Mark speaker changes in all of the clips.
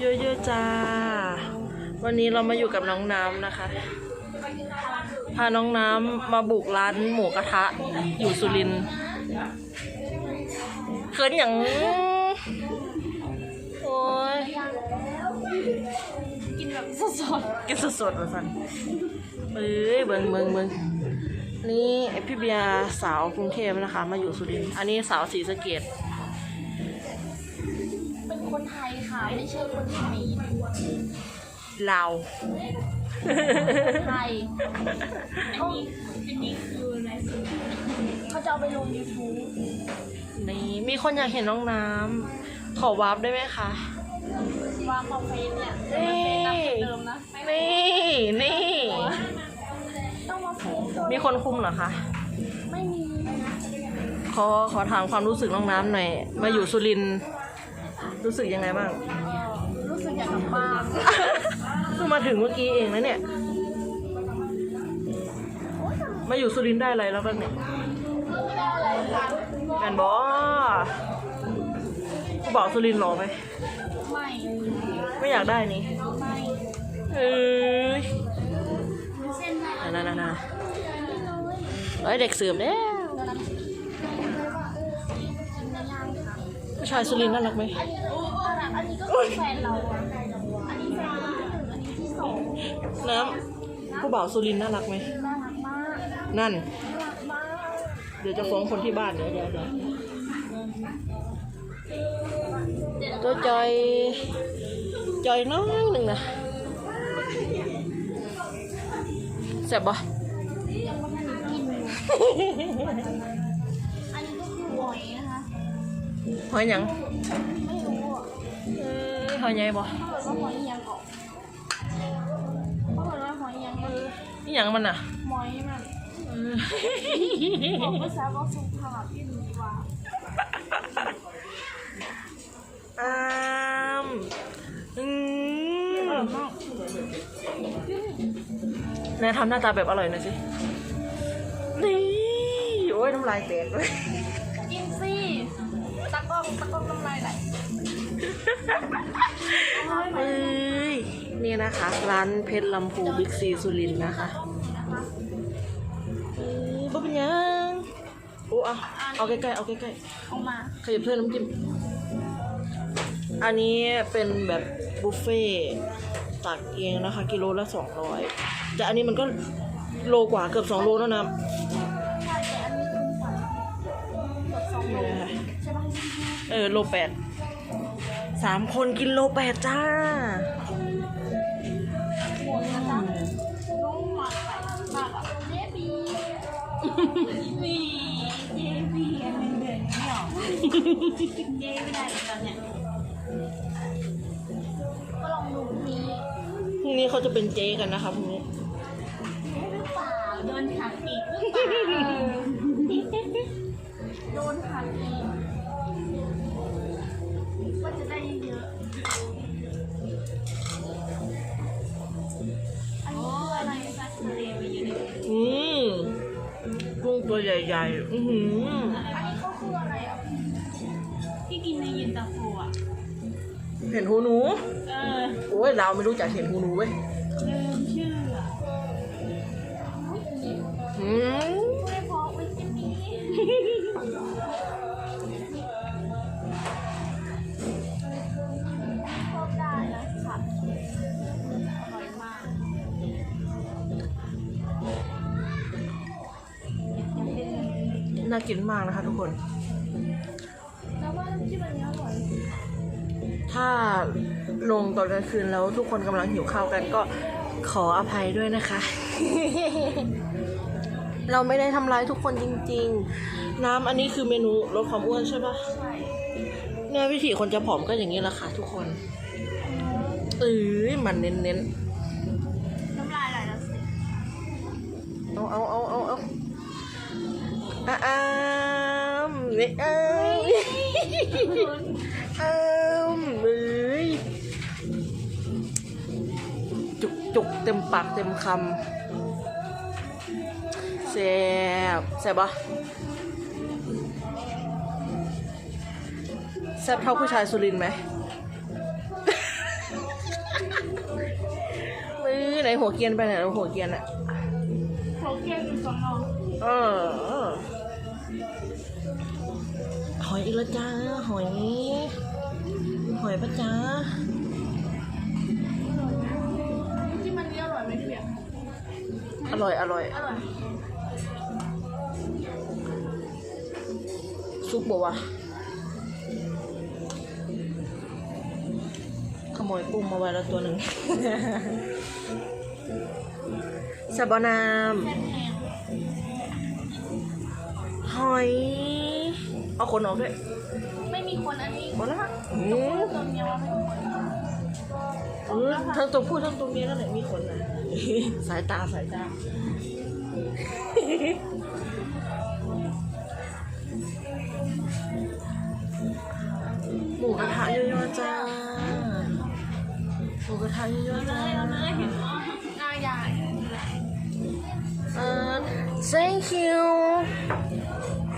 Speaker 1: เยอะๆจ้า วันนี้เรามาอยู่กับน้องน้ำนะคะ พาน้องน้ำมาบุกร้านหมูกระทะ อยู่สุรินทร์เขินอย่าง โอ้ย
Speaker 2: กินแบบสด
Speaker 1: กินสดๆมาสั่นเอ้ยเบิงเบิงเบิงนี่พี่เบียร์สาวกรุงเทพนะคะ มาอยู่สุรินทร์อันนี้สาวศรีสะเกด
Speaker 2: ไทยค่ะไม่ใช่คนเขมร
Speaker 1: ลาว
Speaker 2: ไทยอันนี้อันนี้คืออะไรเขาจะเอาไปลงยูทูบ
Speaker 1: นี่ มีคนอยากเห็นน้องน้ำขอวาร์ปได้ไหมคะ
Speaker 2: วางคอมเฟนเนี่ย
Speaker 1: นี่
Speaker 2: มันเป็นตามเดิมนะ
Speaker 1: นี่ นี่
Speaker 2: ต้องมาเฟซตัว
Speaker 1: มีคนคุมเหรอคะ
Speaker 2: ไม่มี
Speaker 1: ขอขอถามความรู้สึกน้องน้ำหน่อย มาอยู่สุรินทร์ รู้สึกยังไงบ้าง
Speaker 2: เอ่อรู้สึกอยากกลับบ้าน
Speaker 1: เพิ่งมาถึงเมื่อกี้เองนะเนี่ย มาอยู่สุรินทร์ได้อะไรแล้วบ้างเนี่ยแอนบอกูบอกสุรินทร์หรอไหม
Speaker 2: ไม่
Speaker 1: ไม่อยากได้นี่
Speaker 2: ไม่
Speaker 1: เอ้ย
Speaker 2: เส้นได้
Speaker 1: นั่นนั่นนั่นเอ้ยเด็กเสื่อมแล้ ผู้ชายสุรินทร์น่ารักไหม
Speaker 2: อันนี้อันนี้ก็คือแฟนเราอะอันนี้แฟนที่หนึ่งอันนี้ที่สอง
Speaker 1: น้ำผู้บ่าวสุรินทร์น่ารักไหม
Speaker 2: น่ารักมาก
Speaker 1: นั่น
Speaker 2: น่ารักมาก
Speaker 1: เดี๋ยวจะฟ้องคนที่บ้านเดี๋ยวเดี๋ยวเดี๋ยวตัวจอย จอยน้อยหนึ่งนะแซ่บปะ
Speaker 2: ยังไม่ทันกินเลยอันนี้ก็คือหอยนะคะ
Speaker 1: หอยหยัง
Speaker 2: ไม่รู้อะ
Speaker 1: เอ้ยหอยใหญ่ปะ
Speaker 2: เขาบอกว่าหอยยังเกาะเขาบอกว่าหอยยังมัน
Speaker 1: นี่หยังมันอะ
Speaker 2: หอยมัน
Speaker 1: เออ
Speaker 2: บอกภาษาบอกสุภาพที่ดีกว่า
Speaker 1: อามอืมแน่ทำหน้าตาแบบอร่อยหน่อยสิ นี่ โอ้ยน้ำลายแตกเลย
Speaker 2: กินสิ ตะกล้องตะกล้องน้ำลายไหล
Speaker 1: เอ้ยนี่นะคะ ร้านเพชรลำพูบิ๊กซีสุรินทร์นะคะเอ้ยบ่เป็นหยังโอ้เอาเอาใกล้ๆเอาใกล้
Speaker 2: เอามา
Speaker 1: ๆขยับเพื่อนน้ำจิ้มอันนี้เป็นแบบบุฟเฟ่ต์ตักเองนะคะ กิโลละสองร้อยแต่อันนี้มันก็โลกว่าเกือบสองโลแล้วนะ
Speaker 2: เออ โล
Speaker 1: แปด สามคนกินโลแปดจ้า
Speaker 2: หมดนะจ๊ะลูกหมักไปหมักอะเจ๊บีบีเจ๊บีอะไรเด่นเนี่ยเจ๊ไม่ได้เหมือนกันเนี่ยก็ลองดูมี
Speaker 1: พรุ่งนี้เขาจะเป็นเจ๊กันนะคะพรุ่งนี้
Speaker 2: หรือเปล่าโดนขังอีกหรือเปล่าโดนขังอีกก็
Speaker 1: ตัวใหญ่ๆ อือหือ
Speaker 2: อันนี้ก็คืออะไรอะที่กินในเย็นตาโฟอะ
Speaker 1: เห็นหูหนู
Speaker 2: เออ
Speaker 1: โอ้ยเราไม่รู้จักเห็นหูหนูเว้ย
Speaker 2: นน่า
Speaker 1: กินมากนะคะทุกคน
Speaker 2: แล้วว่าน้ำจิ้มอันนี้อร่อย
Speaker 1: ถ้าลงตอนกลางคืนแล้วทุกคนกำลังหิวข้าวกันก็ขออภัยด้วยนะคะ เราไม่ได้ทำร้ายทุกคนจริง ๆ น้ำอันนี้คือเมนูลดความอ้วนใช่ปะ
Speaker 2: ใช่
Speaker 1: เนี่ยวิธีคนจะผอมก็อย่างนี้แหละค่ะทุกคนเอ้ยมันเน้น
Speaker 2: น้ำลายไหลแล้วสิ
Speaker 1: ๆเอาเอาเอาเอาเอา อะอ้ามเนี่ยอ้ามอ้ามเอ้ยจุกจุกเต็มปากเต็มคำแซ่บแซ่บปะแซ่บเท่าผู้ชายสุรินทร์ไหมไหนหัวเกรียนไปไหนแล้วหัวเกรียนอะ
Speaker 2: เขาเกียนอยู่สองนอง
Speaker 1: เออเออ หอยอีกแล้วจ้า หอย หอยปะจ้า
Speaker 2: ที่มันนี่อร่อยไหมพี่เบียร์
Speaker 1: อร่อย อร่อย
Speaker 2: อร่อย
Speaker 1: ซุปบอกว่าขโมยกุ้งมาไว้แล้วตัวหนึ่งสบอนาม หอย เอาขนออกด้วย
Speaker 2: ไม่มีคนอันนี้
Speaker 1: หมดแล้วค่ะอื
Speaker 2: ตัว
Speaker 1: ม
Speaker 2: ตัวเมียว่าไม่มีคน
Speaker 1: เออทั้งตัวผู้ทั้งตัวเมียนั่นแหละมีขนนะสายตาสายตาหมูกระทะเยอะๆจ้าหมูกระทะเยอะๆจ้า
Speaker 2: เอาเลยเห็นว่าอาใหญ่
Speaker 1: เออ thank you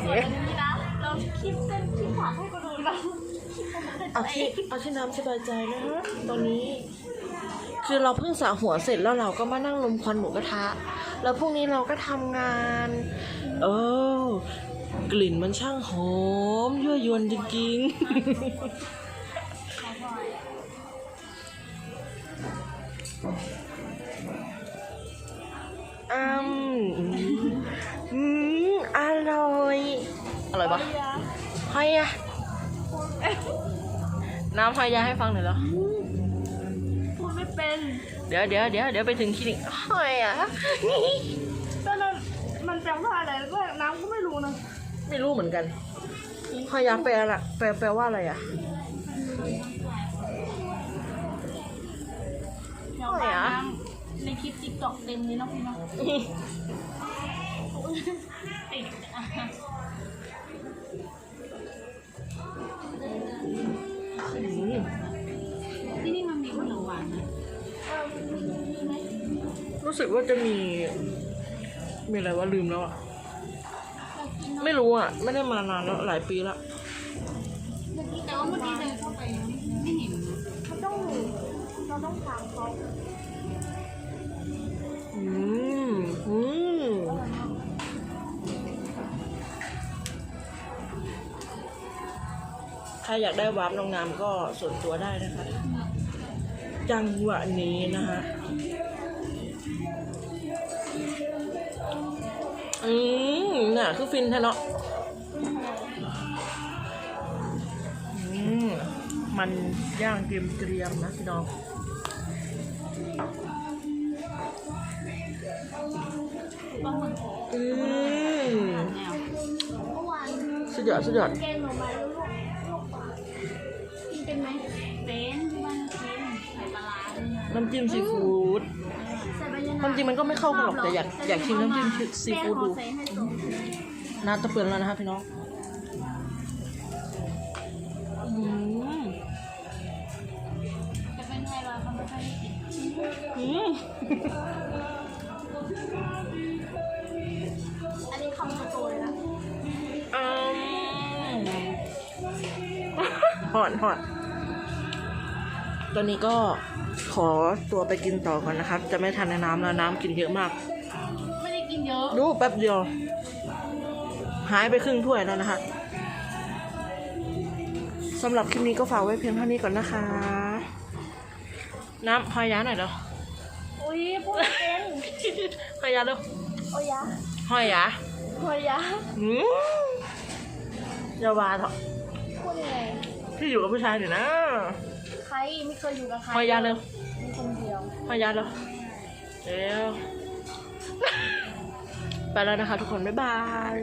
Speaker 2: ส่ เราคิดเส้นที่ผักให้ก็ดูนะ
Speaker 1: เอาที่เอาที่น้ำสบายใจนะฮะตอนนี้ คือเราเพิ่งสระหัวเสร็จแล้วเราก็มานั่งลมควันหมูกระทะ แล้วพรุ่งนี้เราก็ทำงาน เออกลิ่นมันช่างหอมยั่วยวนจริงๆ หอยอะน้ำหอยยาให้ฟังหน่อยเหรอ
Speaker 2: พูดไม่เป็น
Speaker 1: เดี๋ยวเดี๋ยวเดี๋ยวเดี๋ยวไปถึงคลินิกหอยอะ
Speaker 2: ตอนนั้นมันแปลว่าอะไรแล้วก็น้ำก็ไม่รู้นะ
Speaker 1: ไม่รู้เหมือนกันหอยยาแปลอะไรแปลแปลว่าอะไรอะ
Speaker 2: เดี๋ยวว่าน้ำในคลิปติ๊กต็อกเต็มเลยเนาะพี่เนาะติด ที่นี่มันมีขนมหวานนะเออมีไหม
Speaker 1: รู้สึกว่าจะมี มีอะไรว่าลืมแล้วอะ
Speaker 2: อยากกินเนอะ
Speaker 1: ไม่รู้อะไม่ได้มานานแล้วหลายปีแล้ว
Speaker 2: แต่ว่าเมื่อกี้เดินเข้าไปไม่เห็นมันต้องเราต้องถามเขา
Speaker 1: อืมอืม ครอยากได้วาร์ปน้องน้ำก็ส่วนตัวได้นะคะ จังหวะนี้นะคะอืมน่ะ คือฟินแท้เนาะอืมมันย่างเตรียมเตรียมนะพี่น้องอืมสุดยอดสุดยอด
Speaker 2: นะ
Speaker 1: น้ำจิ้มซีฟู้ด
Speaker 2: ใส่ใบยะนาง
Speaker 1: ความจริงมันก็ไม่เข้ากันหรอกแต่อยากอยากชิมน้ำจิ้มซีฟู้ดดู
Speaker 2: แป้งเขาใส่ให้สม
Speaker 1: น้ำตะเปือนแล้วนะคะพี่น้องอืม
Speaker 2: จะเป็นไทรอยด์เขาไม่ค่อยได้กิน
Speaker 1: อืม
Speaker 2: อันนี้คำโตๆเลยนะ
Speaker 1: อืมหอนหอนต อนนี้ก็ขอตัวไปกินต่อก่อนนะครับ จะไม่ทันในน้ำแล้วน้ำกินเยอะมาก
Speaker 2: ไม่ได้กินเยอะ
Speaker 1: ดูแป๊บเดียว หายไปครึ่งถ้วยแล้วนะคะสำหรับคลิปนี้ก็ฝากไว้เพียงเท่านี้ก่อนนะคะ น้ำพายาหน่อยเด้อ
Speaker 2: อุ้ยพูดไม่เป็น
Speaker 1: พายาเด้อ
Speaker 2: โอยะ
Speaker 1: หอยยา
Speaker 2: โอยะ
Speaker 1: อืมอย่าวาเถอะ
Speaker 2: พูดยังไง
Speaker 1: พี่อยู่กับผู้ชายเดี๋ยวนะ
Speaker 2: ใคร ไม่เคยอยู่กับใคร
Speaker 1: หอยยาเร็ว
Speaker 2: มีคนเดียว
Speaker 1: หอยยาเร็วเร็วไปแล้วนะคะทุกคน บ๊ายบาย